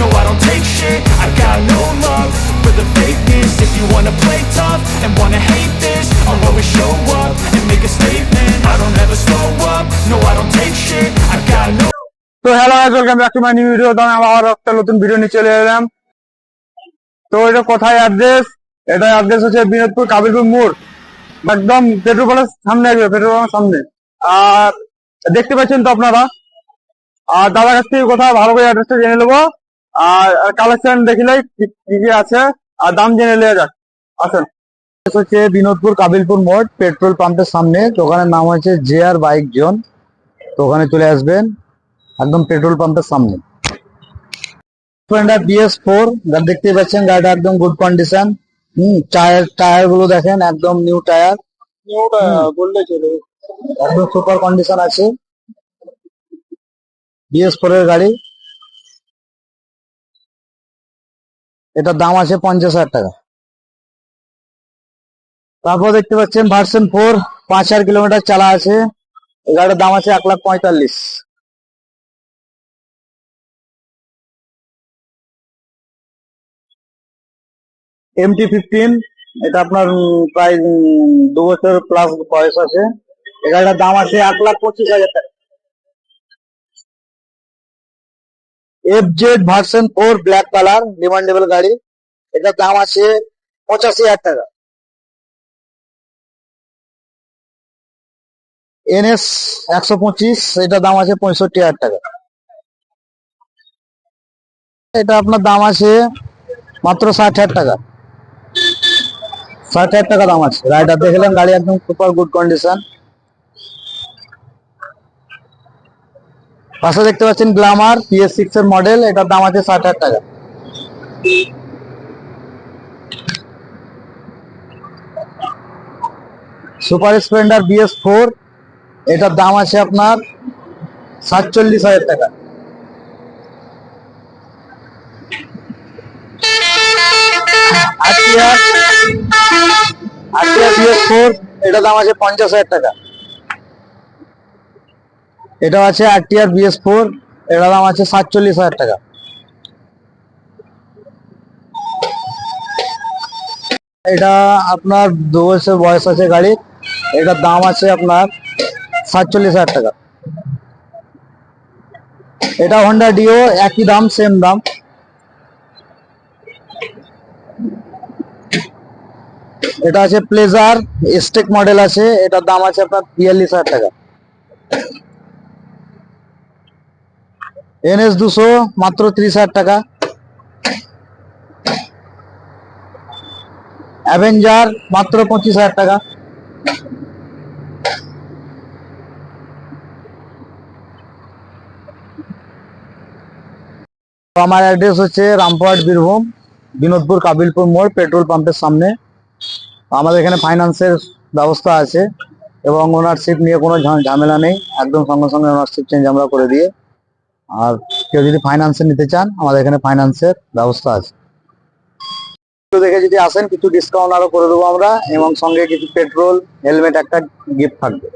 No, I don't take shit. I got no love for the fakeness. If you wanna play tough and wanna hate this, I'll always show up and make a statement. I don't ever slow up. No, I don't take shit. I got no. তো hello welcome back to my new video তো আবার একটা নতুন video নিয়ে চলে এলাম তো এটা কোথায় অ্যাড্রেস এটা অ্যাড্রেস হচ্ছে বিনোদপুর কাবিলপুর মোড় একদম পেট্রোল পাম্পের সামনে আসবে পেট্রোল পাম্পের সামনে আর দেখতে পাচ্ছেন তো আপনারা আর দাদার কাছ থেকে কোথায় ভালো করে অ্যাড্রেসটা জেনে নেব আর কালেকশন দেখিলে কি কি কি আছে। আর দাম জেনে নেওয়া যাক। আসেন। হচ্ছে বিনোদপুর কাবিলপুর মোড় পেট্রোল পাম্পের সামনে। দোকানের নাম হচ্ছে জে আর বাইক জোন তো ওখানে চলে আসবেন একদম পেট্রোল পাম্পের সামনে। বিএস ফোর দেখতে পাচ্ছেন গাড়িটা একদম গুড কন্ডিশন হম টায়ার টায়ারগুলো দেখেন একদম নিউ টায়ার বললে চলে। একদম সুপার কন্ডিশন আছে। বিএস ফোর এর গাড়ি। এটার দাম আছে পঞ্চাশ হাজার টাকা। তারপর দেখতে পাচ্ছেন ভার্সন ফোর পাঁচ হাজার কিলোমিটার চালা আছে। এই গাড়ির দাম আছে এক লাখ পঁয়তাল্লিশ। এমটি ফিফটিন এটা আপনার প্রায় দু বছর প্লাস বয়স আছে। এই গাড়িটার দাম আছে এক লাখ পঁচিশ হাজার টাকা। F Z version four black colour demandable গাড়ি। এটার দাম আছে পঁচাশি হাজার টাকা। এনএস একশো পঁচিশ, এটার দাম আছে পঁয়ষট্টি হাজার টাকা। এটা আপনার দাম আছে মাত্র ষাট হাজার টাকা। ষাট হাজার টাকা দাম আছে। রাইডার দেখলেন গাড়ি একদম সুপার গুড কন্ডিশন পাশে দেখতে পাচ্ছেন গ্লামার পিএস সিক্স এর মডেল এটার দাম আছে ষাট হাজার টাকা। সুপার স্প্লেন্ডার বিএস ফোর এটার দাম আছে আপনার সাতচল্লিশ হাজার টাকা। আটিয়া আটিয়া বিএস ফোর এটার দাম আছে পঞ্চাশ হাজার টাকা। এটা আছে আরটিআর বিএস ফোর এটার দাম আছে সাতচল্লিশ হাজার টাকা। এটা আপনার দু বছর বয়স আছে গাড়ির, এটার দাম আছে আপনার সাতচল্লিশ হাজার টাকা। এটা হন্ডা ডিও একই দাম সেম দাম। এটা আছে প্লেজার স্টেক মডেল আছে, এটার দাম আছে আপনার বিয়াল্লিশ হাজার টাকা। এনএস দুশো মাত্র ত্রিশ হাজার টাকা। অ্যাভেঞ্জার মাত্র পঁচিশ হাজার টাকা। আমার অ্যাড্রেস হচ্ছে রামপুরহাট বীরভূম, বিনোদপুর কাবিলপুর মোড়, পেট্রোল পাম্পের সামনে। আমাদের এখানে ফাইন্যান্সের ব্যবস্থা আছে এবং ওনারশিপ নিয়ে কোনো ঝামেলা নেই। একদম সঙ্গে সঙ্গে ওনারশিপ চেঞ্জ আমরা করে দিয়ে আর কেউ যদি ফাইন্যান্সে নিতে চান, আমাদের এখানে ফাইন্যান্সের ব্যবস্থা আছে। দেখে যদি আসেন, কিছু ডিসকাউন্ট আরও করে দেবো আমরা, এবং সঙ্গে কিছু পেট্রোল হেলমেট একটা গিফট থাকবে।